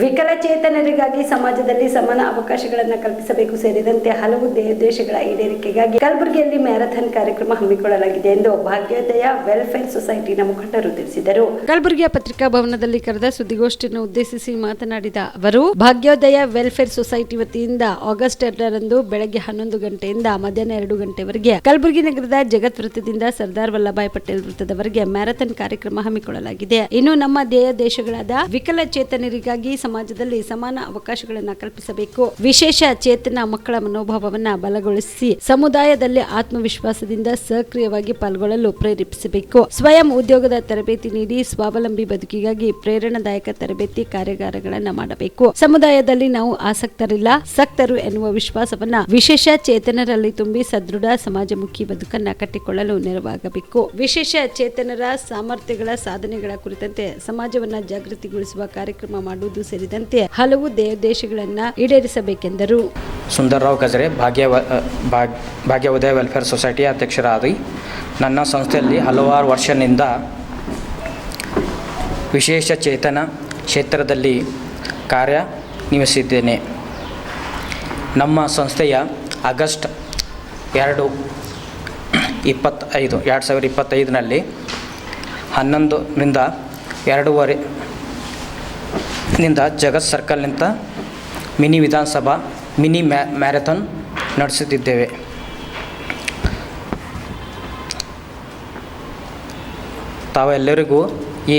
ವಿಕಲಚೇತನರಿಗಾಗಿ ಸಮಾಜದಲ್ಲಿ ಸಮಾನ ಅವಕಾಶಗಳನ್ನು ಕಲ್ಪಿಸಬೇಕು ಸೇರಿದಂತೆ ಹಲವು ದೇಶಗಳ ಈಡೇರಿಕೆಗಾಗಿ ಕಲಬುರಗಿಯಲ್ಲಿ ಮ್ಯಾರಥಾನ್ ಕಾರ್ಯಕ್ರಮ ಹಮ್ಮಿಕೊಳ್ಳಲಾಗಿದೆ ಎಂದು ಭಾಗ್ಯೋದಯ ವೆಲ್ಫೇರ್ ಸೊಸೈಟಿನ ಮುಖಂಡರು ತಿಳಿಸಿದರು. ಕಲಬುರಗಿಯ ಪತ್ರಿಕಾ ಭವನದಲ್ಲಿ ಕರೆದ ಸುದ್ದಿಗೋಷ್ಠಿಯನ್ನು ಉದ್ದೇಶಿಸಿ ಮಾತನಾಡಿದ ಅವರು, ಭಾಗ್ಯೋದಯ ವೆಲ್ಫೇರ್ ಸೊಸೈಟಿ ವತಿಯಿಂದ ಆಗಸ್ಟ್ ಎರಡರಂದು ಬೆಳಗ್ಗೆ ಹನ್ನೊಂದು ಗಂಟೆಯಿಂದ ಮಧ್ಯಾಹ್ನ ಎರಡು ಗಂಟೆವರೆಗೆ ಕಲಬುರಗಿ ನಗರದ ಜಗತ್ ವೃತ್ತದಿಂದ ಸರ್ದಾರ್ ವಲ್ಲಭಾಯ್ ಪಟೇಲ್ ವೃತ್ತದವರೆಗೆ ಮ್ಯಾರಥಾನ್ ಕಾರ್ಯಕ್ರಮ ಹಮ್ಮಿಕೊಳ್ಳಲಾಗಿದೆ. ಇನ್ನು ನಮ್ಮ ದೇಹ ದೇಶಗಳಾದ ವಿಕಲಚೇತನರಿಗಾಗಿ ಸಮಾಜದಲ್ಲಿ ಸಮಾನ ಅವಕಾಶಗಳನ್ನು ಕಲ್ಪಿಸಬೇಕು. ವಿಶೇಷ ಚೇತನ ಮಕ್ಕಳ ಮನೋಭಾವವನ್ನ ಬಲಗೊಳಿಸಿ ಸಮುದಾಯದಲ್ಲಿ ಆತ್ಮವಿಶ್ವಾಸದಿಂದ ಸಕ್ರಿಯವಾಗಿ ಪಾಲ್ಗೊಳ್ಳಲು ಪ್ರೇರೇಪಿಸಬೇಕು. ಸ್ವಯಂ ಉದ್ಯೋಗದ ತರಬೇತಿ ನೀಡಿ ಸ್ವಾವಲಂಬಿ ಬದುಕಿಗಾಗಿ ಪ್ರೇರಣಾದಾಯಕ ತರಬೇತಿ ಕಾರ್ಯಾಗಾರಗಳನ್ನ ಮಾಡಬೇಕು. ಸಮುದಾಯದಲ್ಲಿ ನಾವು ಆಸಕ್ತರಿಲ್ಲ. ಸಕ್ತರು ಎನ್ನುವ ವಿಶ್ವಾಸವನ್ನ ವಿಶೇಷ ಚೇತನರಲ್ಲಿ ತುಂಬಿ ಸದೃಢ ಸಮಾಜಮುಖಿ ಬದುಕನ್ನ ಕಟ್ಟಿಕೊಳ್ಳಲು ನೆರವಾಗಬೇಕು. ವಿಶೇಷ ಚೇತನರ ಸಾಮರ್ಥ್ಯಗಳ ಸಾಧನೆಗಳ ಕುರಿತಂತೆ ಸಮಾಜವನ್ನ ಜಾಗೃತಿಗೊಳಿಸುವ ಕಾರ್ಯಕ್ರಮ ಮಾಡುವುದು ಸೇರಿದಂತೆ ಹಲವು ದೇಶಗಳನ್ನು ಈಡೇರಿಸಬೇಕೆಂದರು. ಸುಂದರರಾವ್ ಕಜರೆ, ಭಾಗ್ಯ ಉದಯ ವೆಲ್ಫೇರ್ ಸೊಸೈಟಿ ಅಧ್ಯಕ್ಷರಾಗಿ ನನ್ನ ಸಂಸ್ಥೆಯಲ್ಲಿ ಹಲವಾರು ವರ್ಷದಿಂದ ವಿಶೇಷ ಚೇತನ ಕ್ಷೇತ್ರದಲ್ಲಿ ಕಾರ್ಯ ನಿವಸಿದ್ದೇನೆ. ನಮ್ಮ ಸಂಸ್ಥೆಯ ಆಗಸ್ಟ್ ಎರಡು ಇಪ್ಪತ್ತೈದು, ಎರಡು ಸಾವಿರದ ಇಪ್ಪತ್ತೈದರಲ್ಲಿ ಹನ್ನೊಂದರಿಂದ ಎರಡೂವರೆ ನಿಂದ ಜಗತ್ ಸರ್ಕಲ್ನಿಂದ ಮಿನಿ ವಿಧಾನಸಭಾ ಮಿನಿ ಮ್ಯಾ ಮ್ಯಾರಥಾನ್ ನಡೆಸುತ್ತಿದ್ದೇವೆ. ತಾವೆಲ್ಲರಿಗೂ ಈ